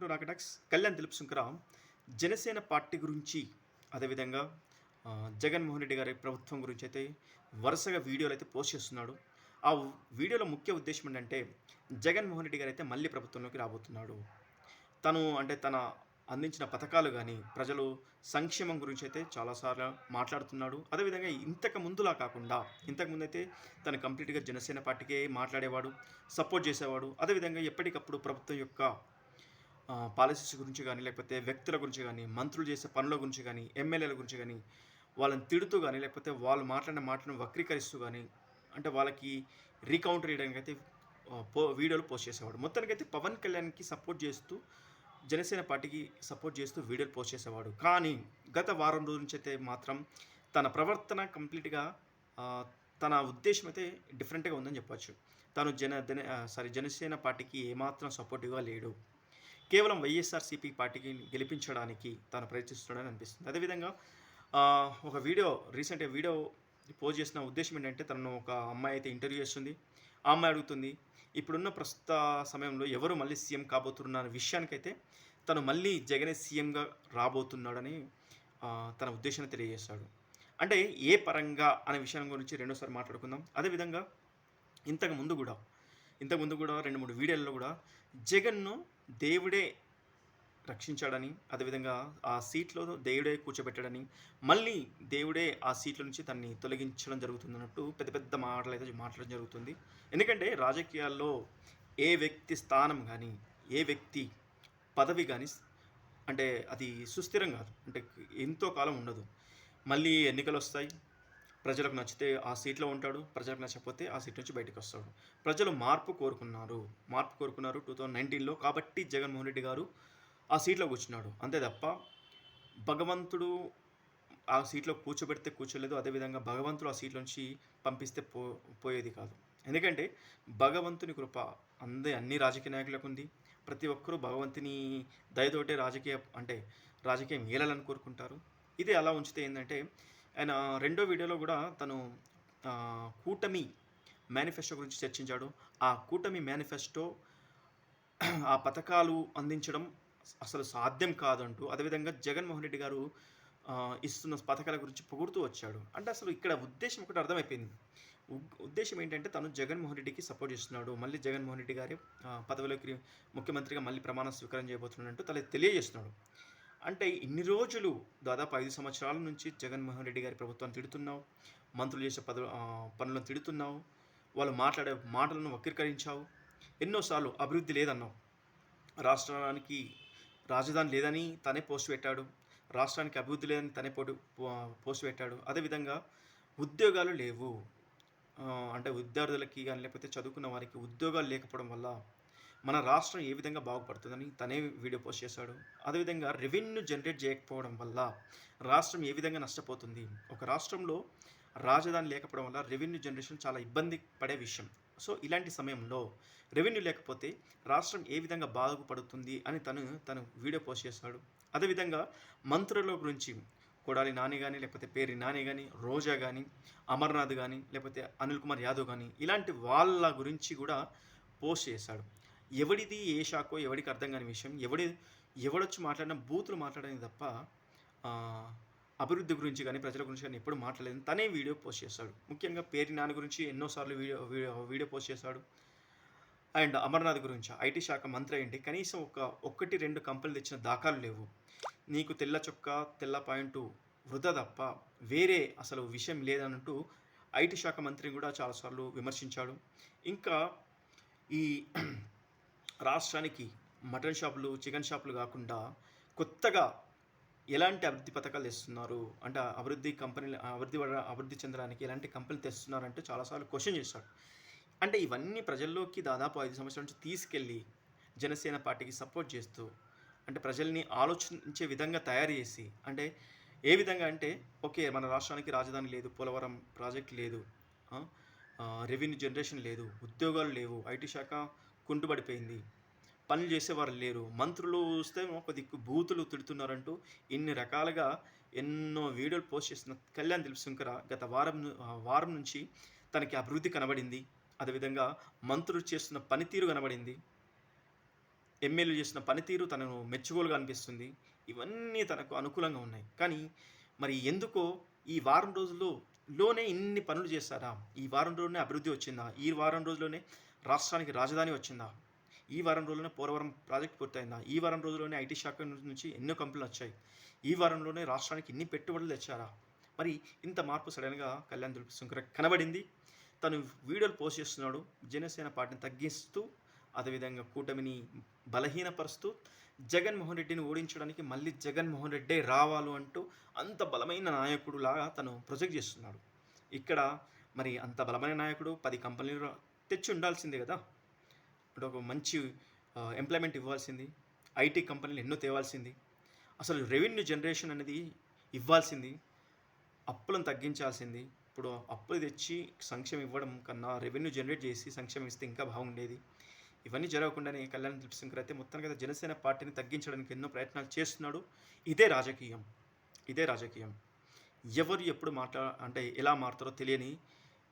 To రాకటాక్స్ Kalyan Dileep Janasena party గురించి అదేవిధంగా జగన్మోహన్ రెడ్డి గారి ప్రభుత్వం గురించి అయితే వరుసగా వీడియోలు అయితే పోస్ట్ చేస్తున్నాడు. ఆ వీడియోలో ముఖ్య ఉద్దేశం ఏంటంటే జగన్మోహన్ రెడ్డి గారు అయితే మళ్ళీ ప్రభుత్వంలోకి రాబోతున్నాడు. తను అంటే తన అందించిన పథకాలు కానీ ప్రజలు సంక్షేమం గురించి అయితే చాలాసార్లు మాట్లాడుతున్నాడు. అదేవిధంగా ఇంతకు ముందులా కాకుండా ఇంతకు ముందు అయితే తను కంప్లీట్గా జనసేన పార్టీకే మాట్లాడేవాడు సపోర్ట్ చేసేవాడు. అదేవిధంగా ఎప్పటికప్పుడు ప్రభుత్వం యొక్క పాలసీస్ గురించి కానీ లేకపోతే వ్యక్తుల గురించి కానీ మంత్రులు చేసే పనుల గురించి కానీ ఎమ్మెల్యేల గురించి కానీ వాళ్ళని తిడుతూ కానీ లేకపోతే వాళ్ళు మాట్లాడిన మాటలను వక్రీకరిస్తూ కానీ అంటే వాళ్ళకి రీకౌంటర్ చేయడానికి అయితే పో వీడియోలు పోస్ట్ చేసేవాడు. మొత్తానికి అయితే పవన్ కళ్యాణ్కి సపోర్ట్ చేస్తూ జనసేన పార్టీకి సపోర్ట్ చేస్తూ వీడియోలు పోస్ట్ చేసేవాడు. కానీ గత వారం రోజుల నుంచి అయితే మాత్రం తన ప్రవర్తన కంప్లీట్గా తన ఉద్దేశం అయితే డిఫరెంట్గా ఉందని చెప్పొచ్చు. తను జన జన సారీ జనసేన పార్టీకి ఏమాత్రం సపోర్టివ్గా లేడు. కేవలం వైఎస్ఆర్సీపీ పార్టీకి గెలిపించడానికి తాను ప్రయత్నిస్తున్నాడని అనిపిస్తుంది. అదేవిధంగా ఒక వీడియో రీసెంట్గా వీడియో పోస్ట్ చేసిన ఉద్దేశం ఏంటంటే తనను ఒక అమ్మాయి అయితే ఇంటర్వ్యూ చేస్తుంది. ఆ అమ్మాయి అడుగుతుంది ఇప్పుడున్న ప్రస్తుత సమయంలో ఎవరు మళ్ళీ సీఎం కాబోతున్న విషయానికైతే తను మళ్ళీ జగనే సీఎంగా రాబోతున్నాడని తన ఉద్దేశాన్ని తెలియజేశాడు. అంటే ఏ పరంగా అనే విషయం గురించి రెండోసారి మాట్లాడుకుందాం. అదేవిధంగా ఇంతకు ముందు కూడా ఇంతకుముందు కూడా రెండు మూడు వీడియోల్లో కూడా జగన్ను దేవుడే రక్షించాడని అదేవిధంగా ఆ సీట్లో దేవుడే కూర్చోబెట్టాడని మళ్ళీ దేవుడే ఆ సీట్ల నుంచి తన్ని తొలగించడం జరుగుతుందన్నట్టు పెద్ద పెద్ద మాటలు అయితే మాట్లాడడం జరుగుతుంది. ఎందుకంటే రాజకీయాల్లో ఏ వ్యక్తి స్థానం కానీ ఏ వ్యక్తి పదవి కానీ అంటే అది సుస్థిరం కాదు. అంటే ఎంతో కాలం ఉండదు. మళ్ళీ ఎన్నికలు వస్తాయి ప్రజలకు నచ్చితే ఆ సీట్లో ఉంటాడు ప్రజలకు నచ్చకపోతే ఆ సీట్ నుంచి బయటకు వస్తాడు. ప్రజలు మార్పు కోరుకున్నారు. మార్పు కోరుకున్నారు టూ థౌజండ్ నైన్టీన్లో కాబట్టి జగన్మోహన్ రెడ్డి గారు ఆ సీట్లో కూర్చున్నాడు. అంతే తప్ప భగవంతుడు ఆ సీట్లో కూర్చోబెడితే కూర్చోలేదు అదేవిధంగా భగవంతుడు ఆ సీట్ నుంచి పంపిస్తే పో పోయేది కాదు. ఎందుకంటే భగవంతుని కృప అందే అన్ని రాజకీయ నాయకులకు ఉంది. ప్రతి ఒక్కరూ భగవంతుని దయతోటే రాజకీయ అంటే రాజకీయం ఏలాలని కోరుకుంటారు. ఇది అలా ఉంచితే ఏంటంటే ఆయన రెండో వీడియోలో కూడా తను కూటమి మేనిఫెస్టో గురించి చర్చించాడు. ఆ కూటమి మేనిఫెస్టో ఆ పథకాలు అందించడం అసలు సాధ్యం కాదంటూ అదేవిధంగా జగన్మోహన్ రెడ్డి గారు ఇస్తున్న పథకాల గురించి పొగుడుతూ వచ్చాడు. అంటే అసలు ఇక్కడ ఉద్దేశం ఒకటి అర్థమైపోయింది. ఉద్దేశం ఏంటంటే తను జగన్మోహన్ రెడ్డికి సపోర్ట్ చేస్తున్నాడు. మళ్ళీ జగన్మోహన్ రెడ్డి గారి పదవిలోకి ముఖ్యమంత్రిగా మళ్ళీ ప్రమాణ స్వీకారం చేయబోతున్నాడంటూ తల తెలియజేస్తున్నాడు. అంటే ఇన్ని రోజులు దాదాపు ఐదు సంవత్సరాల నుంచి జగన్మోహన్ రెడ్డి గారి ప్రభుత్వాన్ని తిడుతున్నావు మంత్రులు చేసే పద పనులను తిడుతున్నావు వాళ్ళు మాట్లాడే మాటలను వక్రీకరించావు ఎన్నోసార్లు అభివృద్ధి లేదన్నావు. రాష్ట్రానికి రాజధాని లేదని తనే పోస్ట్ పెట్టాడు రాష్ట్రానికి అభివృద్ధి లేదని తనే పోటు పో- పోస్ట్ పెట్టాడు. అదేవిధంగా ఉద్యోగాలు లేవు. అంటే విద్యార్థులకి కానీ లేకపోతే చదువుకున్న వారికి ఉద్యోగాలు లేకపోవడం వల్ల మన రాష్ట్రం ఏ విధంగా బాగుపడుతుందని తనే వీడియో పోస్ట్ చేశాడు. అదేవిధంగా రెవెన్యూ జనరేట్ చేయకపోవడం వల్ల రాష్ట్రం ఏ విధంగా నష్టపోతుంది? ఒక రాష్ట్రంలో రాజధాని లేకపోవడం వల్ల రెవెన్యూ జనరేషన్ చాలా ఇబ్బంది పడే విషయం. సో ఇలాంటి సమయంలో రెవెన్యూ లేకపోతే రాష్ట్రం ఏ విధంగా బాగుపడుతుంది అని తను తను వీడియో పోస్ట్ చేశాడు. అదేవిధంగా మంత్రుల గురించి కొడాలి నాని కానీ లేకపోతే పేరి నాని కానీ రోజా కానీ అమర్నాథ్ కానీ లేకపోతే అనిల్ కుమార్ యాదవ్ కానీ ఇలాంటి వాళ్ళ గురించి కూడా పోస్ట్ చేశాడు. ఎవడిది ఏ షాకో ఎవడికి అర్థం కాని విషయం ఎవడి ఎవడొచ్చి మాట్లాడిన బూతులు మాట్లాడని తప్ప అభివృద్ధి గురించి కానీ ప్రజల గురించి కానీ ఎప్పుడు మాట్లాడలేదు తనే వీడియో పోస్ట్ చేశాడు ముఖ్యంగా పేరు నాన్న గురించి ఎన్నోసార్లు వీడియో వీడియో వీడియో పోస్ట్ చేశాడు అండ్ అమర్నాథ్ గురించి ఐటీ శాఖ మంత్రి అయ్యండి కనీసం ఒక ఒకటి రెండు కంపెనీలు తెచ్చిన దాఖలు లేవు. నీకు తెల్ల చొక్క తెల్ల పాయింట్ వృధా తప్ప వేరే అసలు విషయం లేదన్నట్టు ఐటీ శాఖ మంత్రిని కూడా చాలాసార్లు విమర్శించాడు. ఇంకా ఈ రాష్ట్రానికి మటన్ షాపులు చికెన్ షాపులు కాకుండా కొత్తగా ఎలాంటి అభివృద్ధి పథకాలు తెస్తున్నారు? అంటే అభివృద్ధి కంపెనీలు అభివృద్ధి అభివృద్ధి చెందడానికి ఎలాంటి కంపెనీలు తెస్తున్నారంటే చాలాసార్లు క్వశ్చన్ చేశాడు అంటే ఇవన్నీ ప్రజల్లోకి దాదాపు ఐదు సంవత్సరాల నుంచి తీసుకెళ్ళి జనసేన పార్టీకి సపోర్ట్ చేస్తూ అంటే ప్రజల్ని ఆలోచించే విధంగా తయారు చేసి అంటే ఏ విధంగా అంటే ఓకే మన రాష్ట్రానికి రాజధాని లేదు పోలవరం ప్రాజెక్ట్ లేదు రెవెన్యూ జనరేషన్ లేదు ఉద్యోగాలు లేవు ఐటీ శాఖ కుంటుపడిపోయింది పనులు చేసేవారు లేరు. మంత్రులు వస్తే ఒక దిక్కు బూతులు తిడుతున్నారంటూ ఇన్ని రకాలుగా ఎన్నో వీడియోలు పోస్ట్ చేసిన కళ్యాణ్ దిలీప్ శంకర గత వారం ను- వారం నుంచి తనకి అభివృద్ధి కనబడింది. అదేవిధంగా మంత్రులు చేస్తున్న పనితీరు కనబడింది. ఎమ్మెల్యే చేసిన పనితీరు తనను మెచ్చుకోలుగా అనిపిస్తుంది. ఇవన్నీ తనకు అనుకూలంగా ఉన్నాయి. కానీ మరి ఎందుకో ఈ వారం రోజుల్లో లోనే ఇన్ని పనులు చేస్తారా ఈ వారం రోజులోనే అభివృద్ధి వచ్చిందా? ఈ వారం రోజుల్లోనే రాష్ట్రానికి రాజధాని వచ్చిందా? ఈ వారం రోజుల్లోనే పోలవరం ప్రాజెక్ట్ పూర్తయిందా? ఈ వారం రోజుల్లోనే ఐటీ శాఖ నుంచి ఎన్నో కంపెనీలు వచ్చాయి. ఈ వారంలోనే రాష్ట్రానికి ఇన్ని పెట్టుబడులు తెచ్చారా? మరి ఇంత మార్పు సడన్గా కళ్యాణ్ దుల్పశంకర్ కనబడింది. తను వీడియోలు పోస్ట్ చేస్తున్నాడు. జనసేన పార్టీని తగ్గిస్తూ అదేవిధంగా కూటమిని బలహీనపరుస్తూ జగన్మోహన్ రెడ్డిని ఓడించడానికి మళ్ళీ జగన్మోహన్ రెడ్డే రావాలు అంటూ అంత బలమైన నాయకుడు లాగా తను ప్రొజెక్ట్ చేస్తున్నాడు. ఇక్కడ మరి అంత బలమైన నాయకుడు పది కంపెనీలు తెచ్చి ఉండాల్సిందే కదా. ఇప్పుడు ఒక మంచి ఎంప్లాయ్మెంట్ ఇవ్వాల్సింది. ఐటీ కంపెనీలు ఎన్నో తేవాల్సింది. అసలు రెవెన్యూ జనరేషన్ అనేది ఇవ్వాల్సింది. అప్పులను తగ్గించాల్సింది. ఇప్పుడు అప్పులు తెచ్చి సంక్షేమం ఇవ్వడం కన్నా రెవెన్యూ జనరేట్ చేసి సంక్షేమం ఇస్తే ఇంకా బాగుండేది. ఇవన్నీ జరగకుండానే కళ్యాణ్ దిల్శంకర్ అయితే మొత్తానికి అయితే జనసేన పార్టీని తగ్గించడానికి ఎన్నో ప్రయత్నాలు చేస్తున్నాడు. ఇదే రాజకీయం. ఇదే రాజకీయం. ఎవరు ఎప్పుడు మాట్లా అంటే ఎలా మారుతారో తెలియని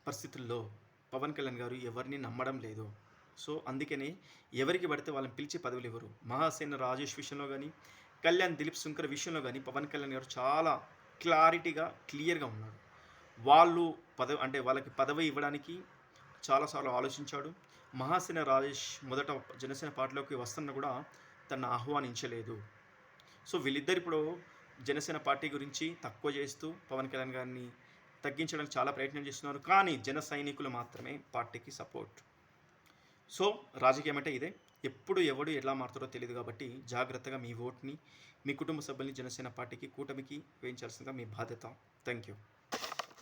పరిస్థితుల్లో పవన్ కళ్యాణ్ గారు ఎవరిని నమ్మడం లేదు. సో అందుకని ఎవరికి పడితే వాళ్ళని పిలిచి పదవులు ఇవ్వరు. మహాసేన రాజేష్ విషయంలో కానీ కళ్యాణ్ దిలీప్ శంకర్ విషయంలో కానీ పవన్ కళ్యాణ్ గారు చాలా క్లారిటీగా క్లియర్గా ఉన్నాడు. వాళ్ళు పదవి అంటే వాళ్ళకి పదవి ఇవ్వడానికి చాలాసార్లు ఆలోచించాడు. మహాసేన రాజేష్ మొదట జనసేన పార్టీలోకి వస్తున్న కూడా తనను ఆహ్వానించలేదు. సో వీళ్ళిద్దరు ఇప్పుడు జనసేన పార్టీ గురించి తక్కువ చేస్తూ పవన్ కళ్యాణ్ గారిని తగ్గించడానికి చాలా ప్రయత్నం చేస్తున్నారు. కానీ జన సైనికులు మాత్రమే పార్టీకి సపోర్ట్. సో రాజకీయం అంటే ఇదే. ఎప్పుడు ఎవడు ఎలా మారుతారో తెలియదు కాబట్టి జాగ్రత్తగా మీ ఓట్ని మీ కుటుంబ సభ్యుల్ని జనసేన పార్టీకి కూటమికి వేయించాల్సిందిగా మీ బాధ్యత. Thank you